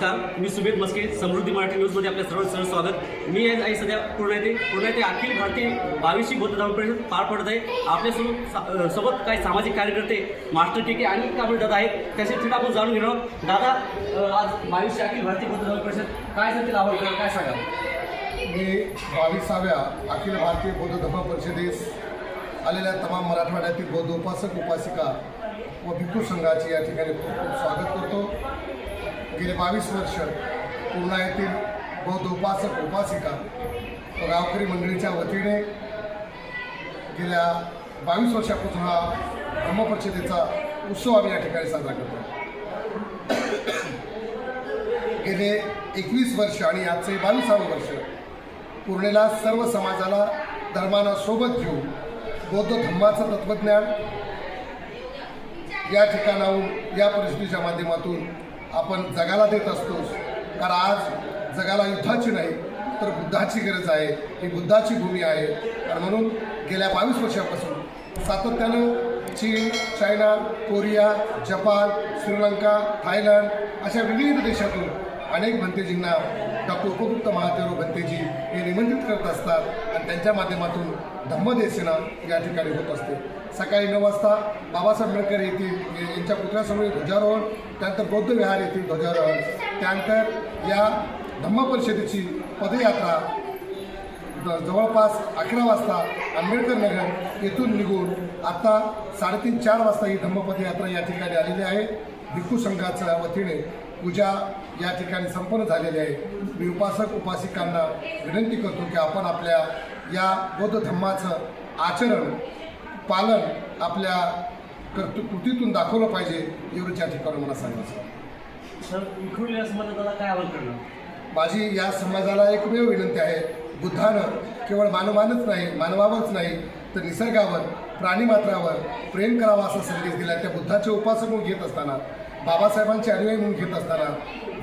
नमस्कार मी सुमित मस्के समृद्धी मराठी न्यूजमध्ये आपल्या सर्व सर्व स्वागत. मी आज आई सध्या पूर्ण येते. पूर्ण येथे अखिल भारतीय बावीसशी बौद्ध धर्म परिषद पार पडत आहे. आपल्यासोबत सोबत काही सामाजिक कार्यकर्ते मास्टर टिके आणि काबील दादा आहेत. त्याचे थेट आपण जाणून घेणार आहोत. दादा आज बावीसशे अखिल भारतीय बौद्ध धर्म परिषद काय सांगतील आवडतं काय सांगा मी बावीसाव्या अखिल भारतीय बौद्ध धर्म परिषदेस आलेल्या तमाम मराठवाड्यातील बौद्ध उपासक उपासिका व भिक्खू संघाचे या ठिकाणी खूप खूप स्वागत करतो. गेले बावीस वर्ष पूर्णा येथील बौद्ध उपासक उपासिका गावकरी मंडळीच्या वतीने गेल्या बावीस वर्षापासून हा धर्मपरिषदेचा उत्सव आम्ही या ठिकाणी साजरा करतो. गेले एकवीस वर्ष आणि आजचे बावीसावं वर्ष पूर्णेला सर्व समाजाला धर्माला सोबत घेऊन बौद्ध धम्माचं तत्त्वज्ञान या ठिकाणाहून या परिस्थितीच्या माध्यमातून आपण जगाला देत असतोच. कारण आज जगाला युद्धाची नाही तर बुद्धाची गरज आहे. ही बुद्धाची भूमी आहे. आणि म्हणून गेल्या बावीस वर्षापासून सातत्यानं चीन China Korea Japan Sri Lanka Thailand अशा विविध देशातून अनेक भंतेजींना डॉक्टर उपगुप्त महादेव भंतेजी हे निमंत्रित करत असतात आणि त्यांच्या माध्यमातून धम्मदेसेना या ठिकाणी होत असते. सकाळी नऊ वाजता बाबासाहेब आंबेडकर येथील यांच्या पुतळ्यासमोर ध्वजारोहण त्यानंतर बौद्ध विहार येथील ध्वजारोहण त्यानंतर या धम्म परिषदेची पदयात्रा ज- जवळपास अकरा वाजता आंबेडकर नगर येथून निघून आता साडेतीन चार वाजता ही धम्मपदयात्रा या ठिकाणी आलेली आहे. भिक्खू संघाच्या वतीने पूजा या ठिकाणी संपन्न झालेली आहे. मी उपासक उपासिकांना विनंती करतो की आपण आपल्या या बौद्ध धम्माचं आचरण पालन आपल्या कर्तृ कृतीतून दाखवलं पाहिजे एवढंच या ठिकाणी मला सांगायचं काय करणार? माझी या समाजाला एकमेव विनंती आहे बुद्धानं केवळ मानवानच नाही मानवावरच नाही तर निसर्गावर प्राणीमात्रावर प्रेम करावा असा संदेश दिला त्या बुद्धाचे उपासक घेत असताना बाबासाहेबांचे अनुयायी म्हणून घेत असताना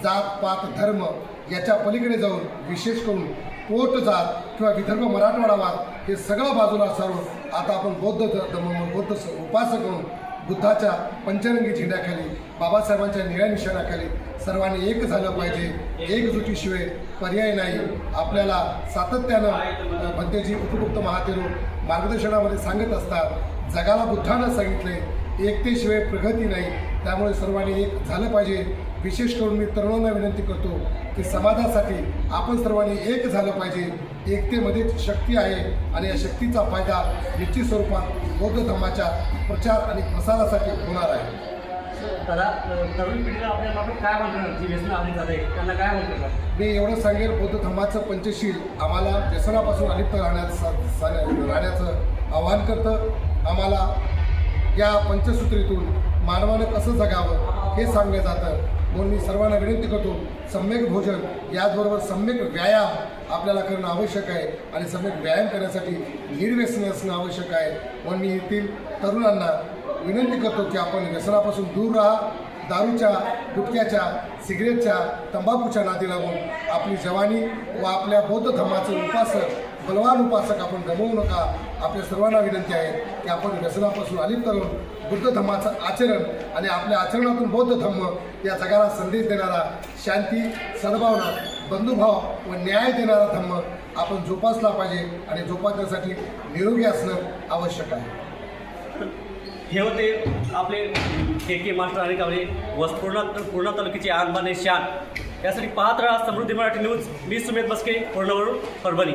जात पात धर्म याच्या पलीकडे जाऊन विशेष करून पोट जात किंवा विदर्भ मराठवाडा वाद हे सगळं बाजूला सारून आता आपण बौद्ध धर्म बौद्ध उपासक म्हणून बुद्धाच्या पंचरंगी झेंड्याखाली बाबासाहेबांच्या निळ्या निशाणाखाली सर्वांनी एक झालं पाहिजे एकजुटीशिवाय पर्याय नाही. आपल्याला सातत्यानं भंतेजी उपगुप्त महातेरू मार्गदर्शनामध्ये सांगत असतात जगाला बुद्धानं सांगितले एकतेशिवाय प्रगती नाही. त्यामुळे सर्वांनी एक झालं पाहिजे. विशेष करून मी तरुणांना विनंती करतो की समाजासाठी आपण सर्वांनी एक झालं पाहिजे. एकतेमध्येच शक्ती आहे आणि या शक्तीचा फायदा निश्चित स्वरूपात बौद्ध धर्माच्या प्रचार आणि प्रसारासाठी होणार आहे. दादा तरुण पिढीला काय जी व्यसन आली जात आहे त्यांना काय मी एवढं सांगेल बौद्ध धर्माचं पंचशील आम्हाला व्यसनापासून अलिप्त राहण्याचं राहण्याचं आवाहन करतं. आम्हाला या पंचसूत्रीतून मानवानं कसं जगावं हे सांगलं जातं. म्हणून मी सर्वांना विनंती करतो सम्यक भोजन याचबरोबर सम्यक व्यायाम आपल्याला करणं आवश्यक आहे आणि सम्यक व्यायाम करण्यासाठी निर्व्यसन असणं आवश्यक आहे. म्हणून मी येथील तरुणांना विनंती करतो की आपण व्यसनापासून दूर राहा दारूच्या गुटख्याच्या सिगरेटच्या तंबाखूच्या नादी लागून आपली जवानी व आपल्या बौद्ध धर्माचे उपासक बलवान उपासक आपण गमवू नका. आपल्या सर्वांना विनंती आहे की आपण व्यसनापासून अलिप्त राहून बुद्ध धर्माचं आचरण आणि आपल्या आचरणातून बौद्ध धम्म या जगाला संदेश देणारा शांती सद्भावना बंधुभाव व न्याय देणारा धम्म आपण जोपासला पाहिजे आणि जोपासण्यासाठी निरोगी असणं आवश्यक आहे. हे होते आपले के के मास्टर आणि कावळे वस पूर्णा पूर्णा तालुक्याचे आणबाने शान. यासाठी पाहत राहा समृद्धी मराठी न्यूज. मी सुमेध बसके पूर्णवरून परभणी.